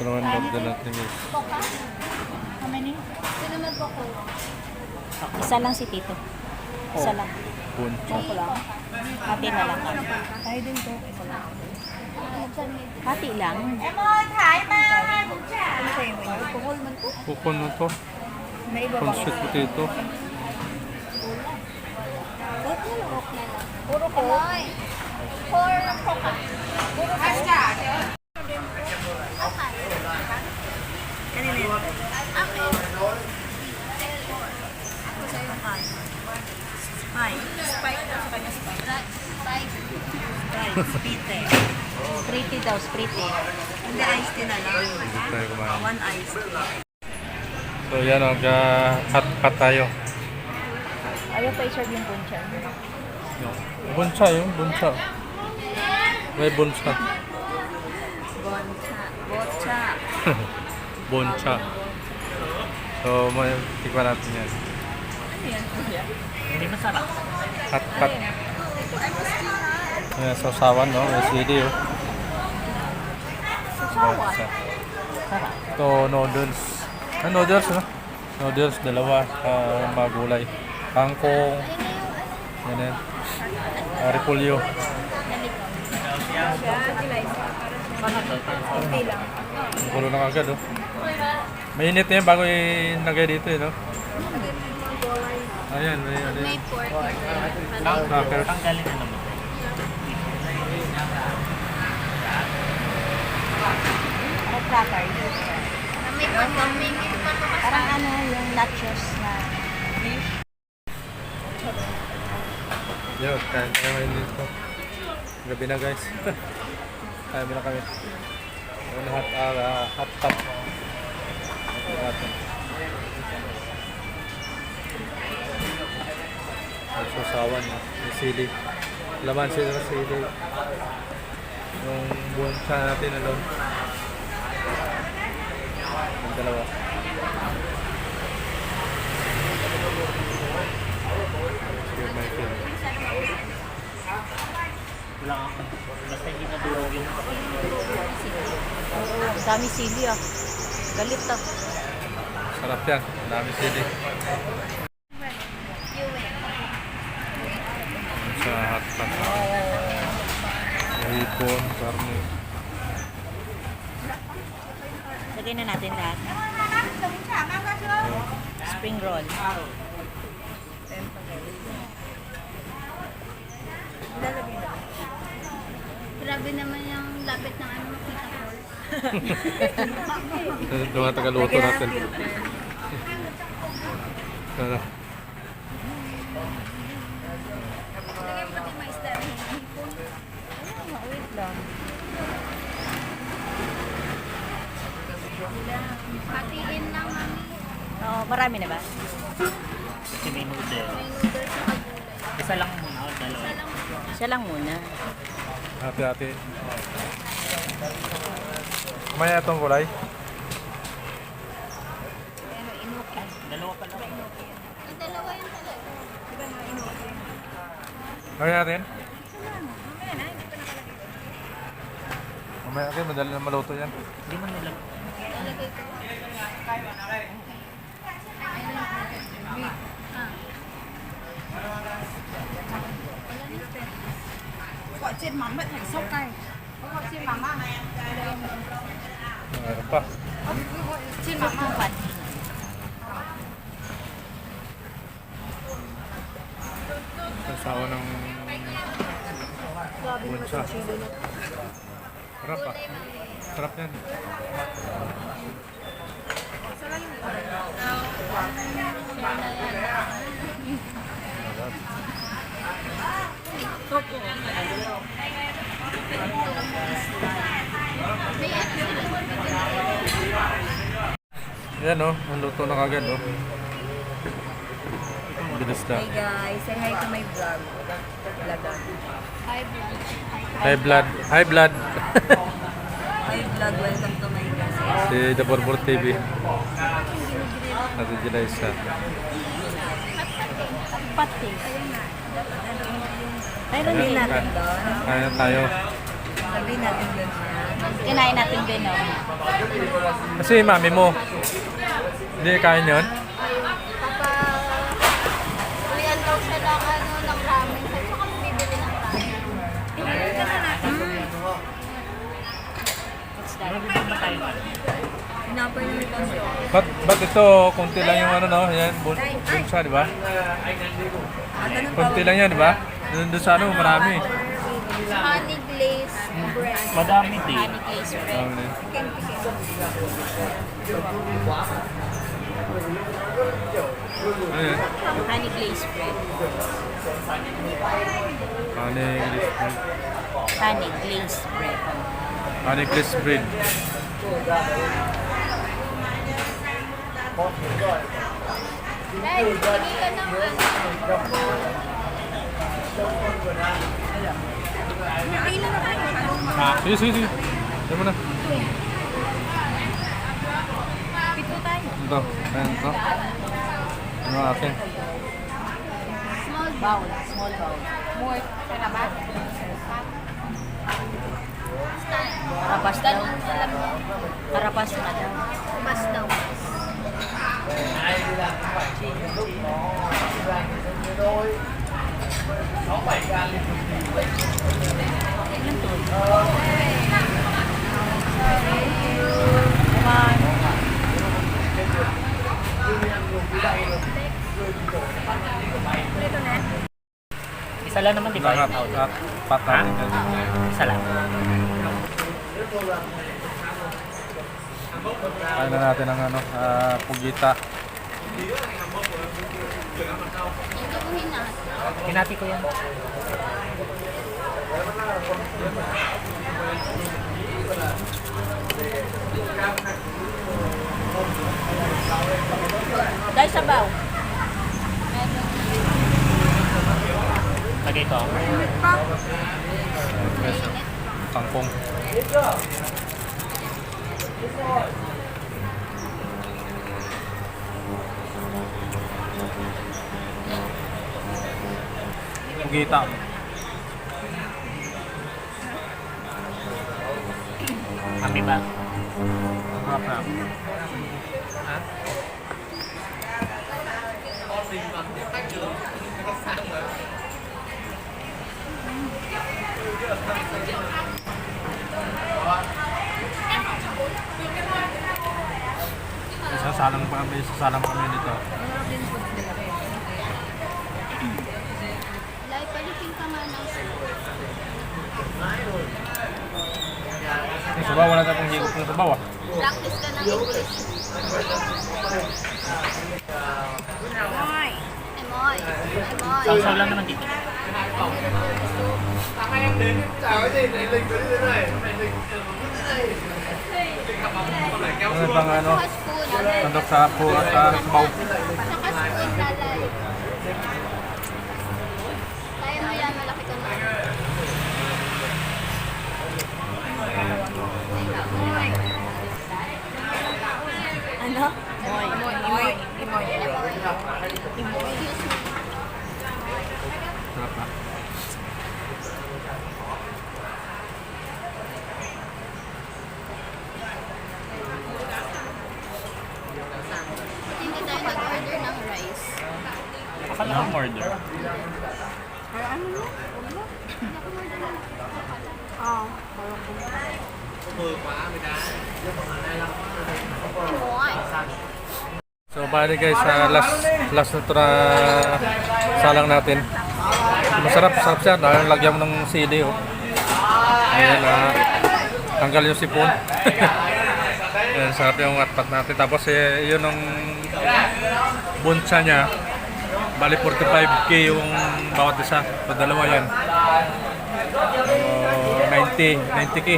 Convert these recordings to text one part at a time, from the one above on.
Ito naman order natin guys. How many? Sino magkoko? Isa lang si Tito. Isa lang. Puncha. Ako lang. Hati na lang. Tayo din to. Isa lang. Hati lang. Ano kayo mo? Alcohol man to. Kukon na to. May iba ba? Con-sweet potato. Puro ko. Ay. Four coca. Puro ko. Kanina yun. Ako sa'yo high. High. Spike daw sa kanya spike. Five. Sprite. Sprite. Sprite daw, sprite. Hindi, iced tea na lang. Hindi tayo kumain. One iced tea. So yan, nag-cut-cut tayo. Ayaw pa i-serve yung puncha. Buncha yung buncha. May buncha. Boncha. Bocha. Buncha. So, may tikman natin yan. Hindi masarap. Cut, cut. Ayan, sausawan, no? May sili, oh. Sawa. Buncha. Ito, noodles. Ah, noodles, no? Noodles, dalawa. Uh, magulay. Kangkong. Yan yan. Uh, repolyo. Okay lang. Nakulo na agad, oh. Mainit na yan bago ilagay dito, eh, no? Ayan, may ano May yan. pork. Crackers. Tanggalin na naman. Cracker? Na may pork. May kasi. Parang ano, yung nachos na fish. Yo, kain tayo ngayon dito. Gabi na guys. kain na kami. Yung hot, uh, hot top. Ito natin. Ang susawan, no? yung sili. Laman sila ng sili. Yung buwan sa natin, ano? Yung dalawa. Yung Michael. Wala ako. Basta hindi nadurog yung Oo, ang dami sili ah. Galit ah. Sarap yan. Ang dami sili. Sa hot pot. Hipon, karne. Lagay na natin lahat. Spring roll. Grabe naman yung lapit ng ano makita ko. Yung mga tagaluto natin. Ano? Lagyan pati mais dahil hipon. Wait lang. Mami. Oo, marami na ba? kasi may noodle. May noodles. Isa lang muna o dalawa. Isa lang. Siya lang muna. Hati-hati. Kumaya itong gulay. Dalawa pa lang. Yung dalawa yun talaga. Diba? Lagyan natin. Mamaya natin, madali na maluto yan. Hindi mo nilag... Nalagay ko. Ah. gọi chiên mắm vậy thành sốt cay. À? Ờ, có gọi chiên mắm ăn Ờ, chiên mắm ăn phải. Sao ako ng bunsa. Trap à? Trap yan. Yan oh, naluto na kagad oh. Bilis na. Hey guys, say hi to my vlog Vlog Hi, bro. High blood. High blood. Hi vlog, welcome to my guys si The Borbor TV. Ate Jilaysa. Pati Meron din natin doon Kaya tayo. Sabihin natin din Kinain natin din, no? Kasi mami mo. Hindi kain yun? Papa, ulian daw siya ng ano, ng ramen. Sabi ko kami bibili ng ramen. Nabibig ba tayo? Pinapay na nito siya. Ba't, ba't ito, konti lang yung ano no? Yan, bun, bunsa, di ba? Konti lang yan, di ba? Doon doon sa ano, marami. Honey glazed bread. Madami din. Honey glazed bread. Marami. Ano yan? Honey glazed bread. Honey English bread. Honey glazed bread. Honey English bread. Dahil, hindi ka ng ano. Tayo. Sige, sige, sige. Yan mo na. Pito tayo. Ito. Ayan, ito. Ano ang akin? Small Bowl. Small bowl. More. Kaya ba? Stand. Karapas daw. Karapas na daw. Mas daw. Kumain. Ikaw. At patay. Isa lang. Kain na natin ang ano, ah, pugita. Hinati ko yan. Dahil sabaw. Lagay ko. Yes. Kangkong. Pugita. Kami ba? Harap na. Sasalang pa kami, sasalang kami nito. Lai, palitin ka nga ng Yung sabaw, wala tayong higop ng sabaw ah. Practice ka ng English. Ay. Emoy. Emoy. Sausaw lang naman dito. Ano bang ano, Saka spoon. tandok sa po at ah, sabaw. Saka spoon, lalay. Kaya mo yan, malaki ka na. Ano? Imoy. Imoy. Imoy. Imoy. Excuse me. Sarap ah. Hindi tayo nag-order ng rice. Akala ko murder. Emoy. So bali guys, sa last last na ito na salang natin. Masarap, sarap siya. Dahil lagyan mo ng sili oh. Ayan, ah, tanggal yung sipon. Ayan, sarap yung atpat natin. Tapos eh, yun ang bunsa niya. Bali 45k yung bawat isa. So dalawa yan. So, 90, 90k.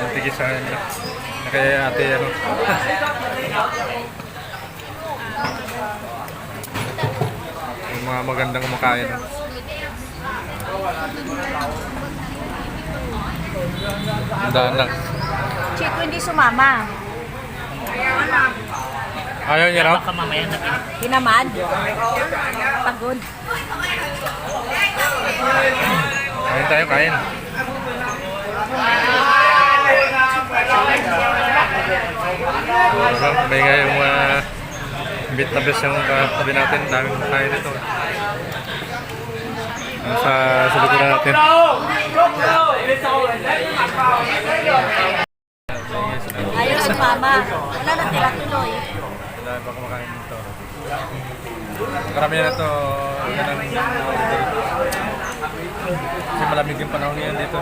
90k sa. Kaya ate ano. mga magandang kumakain. Daan lang. Chico hindi sumama. Ayaw niya raw? Baka mamaya na Tinamad. Pagod. Kain tayo, kain. May nga yung uh, bit na best yung katabi natin. Daming kain dito. Nasa sa likuran natin. Ayaw si mama. Wala na tira tuloy. Wala pa kumakain dito. Marami na ito. Kasi malamig yung panahon ngayon dito.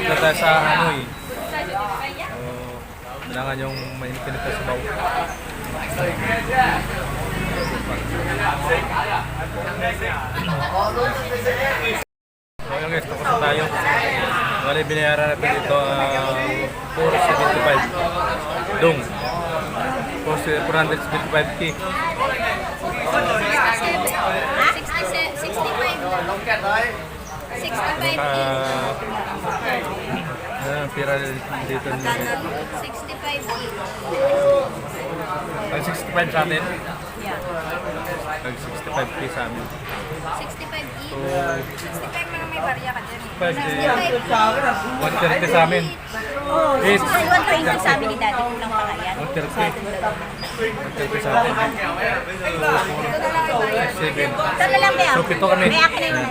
Dito tayo sa Hanoi. So, kailangan yung mainit-init na sabaw. Yun guys, tapos na tayo. Bali, binayaran natin dito uh, 475. Dong. 475k. 67, 65 lang. 65 Ah, uh, pira dito. 65 Nag 65 sa atin. Yeah. Nag 65k sa amin. 65 So, 65 mo na may barya ka dyan. 5 130 sa amin. Eight. ay, 120 sa amin ni daddy. Kulang pa kaya. 130. 130 sa atin. So, 7. Dala lang ba yan? So, pito kami. May akin na yun.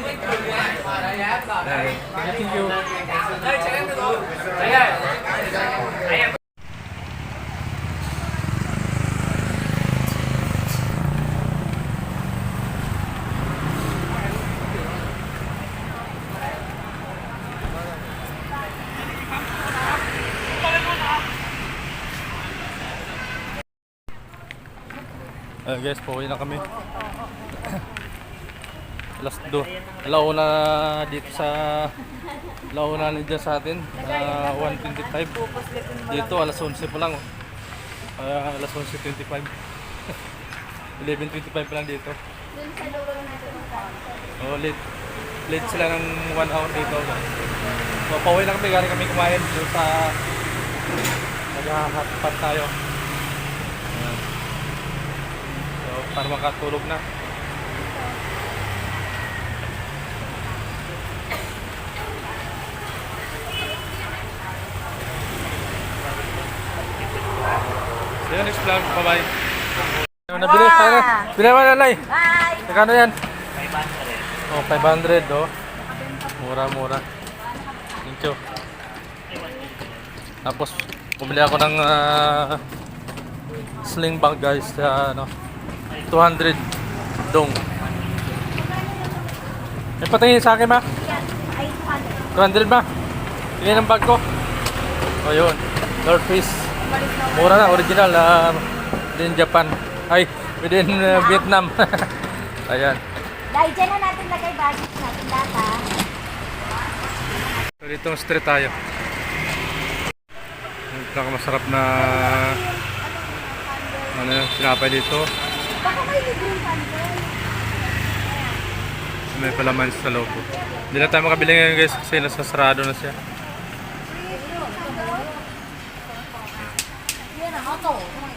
Ayan. Thank you. Uh, guys, pauwi na kami. Alas do. Alauna dito sa Alauna na dyan sa atin. ah, 125. Dito alas 11 pa lang. Ah, alas 11.25. 11.25 pa lang dito. Oh, late. Late sila ng 1 hour dito. So, pauwi na kami. Galing kami kumain doon sa naghahatpat tayo. Ayan. So, para makatulog na. See you next vlog. Bye-bye. Nabili. Wow. Bili mo na, Nay. Bye! Magkano yan? Oh, 500 oh. Mura-mura. Thank you. Tapos, bumili ako ng ah, sling bag guys sa ano, 200 dong. May patingin sa akin ba? Yan. Ay, 200. 200 ba? Tingin ang bag ko. O yun, North Face. Mura na, original. Uh, within Japan. Ay, within uh, Vietnam. Ayan. Dahil dyan na natin lagay budget natin lahat ha. So dito street tayo. Ang masarap na ano yung sinapay dito. Baka may libreng candle. May palaman sa loob. Hindi na tayo makabili ngayon guys kasi nasasarado na siya. Yan ang auto.